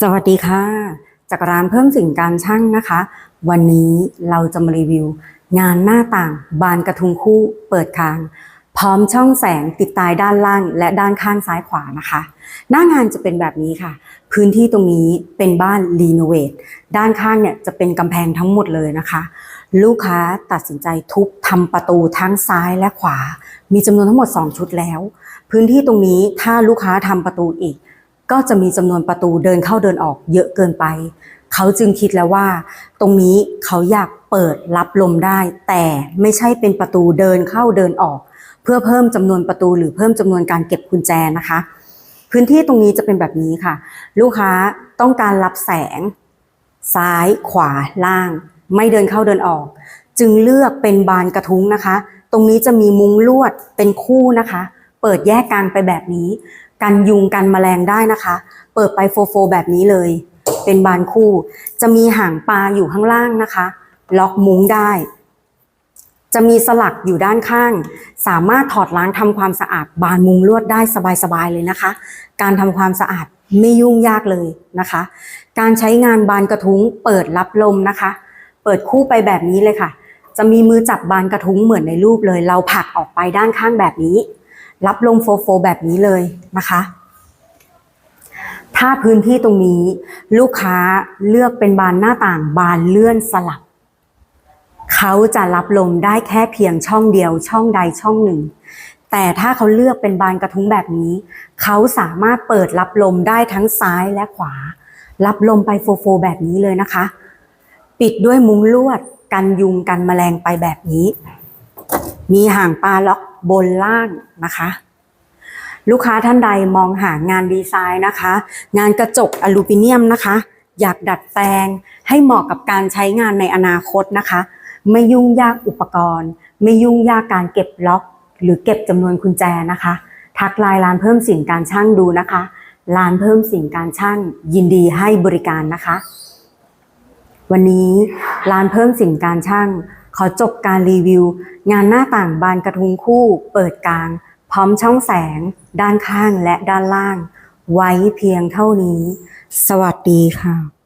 สวัสดีค่ะ จากร้านเพิ่มสิ่งการช่างนะคะ วันนี้เราจะมารีวิว งานหน้าต่าง บานกระทุงคู่เปิดคาง พร้อมช่องแสงติดตายด้านล่าง และด้านข้างซ้ายขวานะคะ หน้างานจะเป็นแบบนี้ค่ะ พื้นที่ตรงนี้เป็นบ้านรีโนเวทด้านข้างเนี่ยจะเป็นกำแพงทั้งหมดเลยนะคะ ลูกค้าตัดสินใจทุบทำประตูทั้งซ้ายและขวา มีจำนวนทั้งหมด 2 ชุดแล้ว พื้นที่ตรงนี้ถ้าลูกค้าทำประตูอีก ก็จะมีจำนวนประตูเดินเข้าเดินออกเยอะเกินไป เขาจึงคิดแล้วว่า ตรงนี้เขาอยากเปิดรับลมได้ แต่ไม่ใช่เป็นประตูเดินเข้าเดินออก เพื่อเพิ่มจำนวนประตูหรือเพิ่มจำนวนการเก็บกุญแจนะคะ พื้นที่ตรงนี้จะเป็นแบบนี้ค่ะ ลูกค้าต้องการรับแสง ซ้ายขวาล่าง ไม่เดินเข้าเดินออก จึงเลือกเป็นบานกระทุ้งนะคะ ตรงนี้จะมีมุ้งลวดเป็นคู่นะคะ เปิดแยกกลางไปแบบนี้ กันยุงกันแมลงได้นะคะ เปิดไปโฟโฟแบบนี้เลย เป็นบานคู่ จะมีหางปลาอยู่ข้างล่างนะคะ ล็อกมุ้งได้ จะมีสลักอยู่ด้านข้าง สามารถถอดล้างทำความสะอาดบานมุงลวดได้สบายๆเลยนะคะ การทำความสะอาดไม่ยุ่งยากเลยนะคะ การใช้งานบานกระทุ้งเปิดรับลมนะคะ เปิดคู่ไปแบบนี้เลยค่ะ จะมีมือจับบานกระทุ้งเหมือนในรูปเลย เราผลักออกไปด้านข้างแบบนี้ รับลมโฟโฟแบบนี้เลยนะคะ ถ้าพื้นที่ตรงนี้ลูกค้าเลือกเป็นบานหน้าต่างบานเลื่อนสลับ เขาจะรับลมได้แค่เพียงช่องเดียวช่องใดช่องหนึ่ง แต่ถ้าเขาเลือกเป็นบานกระทุ้งแบบนี้ เขาสามารถเปิดรับลมได้ทั้งซ้ายและขวา รับลมไปโฟโฟแบบนี้เลยนะคะ ปิดด้วยมุ้งลวดกันยุงกันแมลงไปแบบนี้ มีห่างปลาล็อก บนล่างนะคะ ลูกค้าท่านใดมองหางานดีไซน์นะคะ งานกระจกอลูมิเนียมนะคะ อยากดัดแปลงให้เหมาะกับการใช้งานในอนาคตนะคะ ไม่ยุ่งยากอุปกรณ์ ไม่ยุ่งยากการเก็บล็อก หรือเก็บจำนวนกุญแจนะคะ ทักไลน์ร้านเพิ่มสินการช่างดูนะคะร้านเพิ่มสินการช่างยินดีให้บริการนะคะ วันนี้ร้านเพิ่มสินการช่าง ขอจบการรีวิว งานหน้าต่างบานกระทุงคู่ เปิดกลาง พร้อมช่องแสง ด้านข้างและด้านล่าง ไว้เพียงเท่านี้ สวัสดีค่ะ